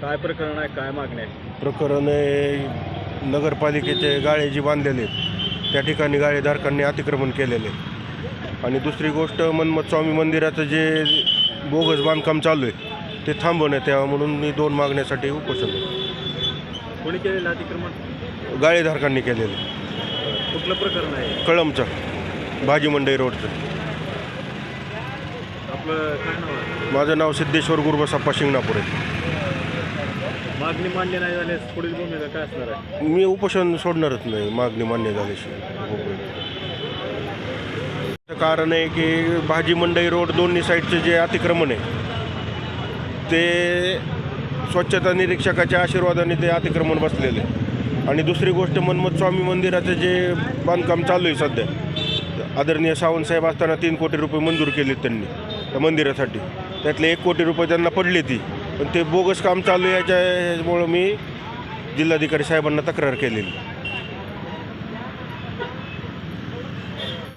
काय प्रकरण आहे? काय मागण्या प्रकरण नगरपालिकेचे गाळे जी बांधलेले आहेत त्या ठिकाणी गाळेधारकांनी अतिक्रमण केलेले आहे. आणि दुसरी गोष्ट मन्मथ स्वामी मंदिराचं जे बोगस बांधकाम चालू आहे ते थांबवण्यात यावं म्हणून मी दोन मागण्यासाठी उपस्थित कोणी केलेलं अतिक्रमण? गाळेधारकांनी केलेलं. कुठलं प्रकरण आहे? कळमचं. भाजी मंडई रोडचं. आपलं काय नाव आहे? माझं नाव सिद्धेश्वर गुरुबसप्पा शिंगणापूर. आहे मागणी मान्य नाही झाल्यास पुढील भूमिका काय असणार आहे? मी उपोषण सोडणारच नाही मागणी मान्य झाल्याशिवाय कारण आहे की भाजी मंडई रोड दोन्ही साईडचे जे अतिक्रमण आहे ते स्वच्छता निरीक्षकाच्या आशीर्वादाने ते अतिक्रमण बसलेले आहे. आणि दुसरी गोष्ट मनमत स्वामी मंदिराचं जे बांधकाम चालू आहे सध्या आदरणीय सावंतसाहेब असताना तीन कोटी रुपये मंजूर केलेत त्यांनी त्या मंदिरासाठी त्यातले एक कोटी रुपये त्यांना पडले ती पण ते बोगस काम चालू याच्या याच्यामुळं मी जिल्हाधिकारी साहेबांना तक्रार केलेली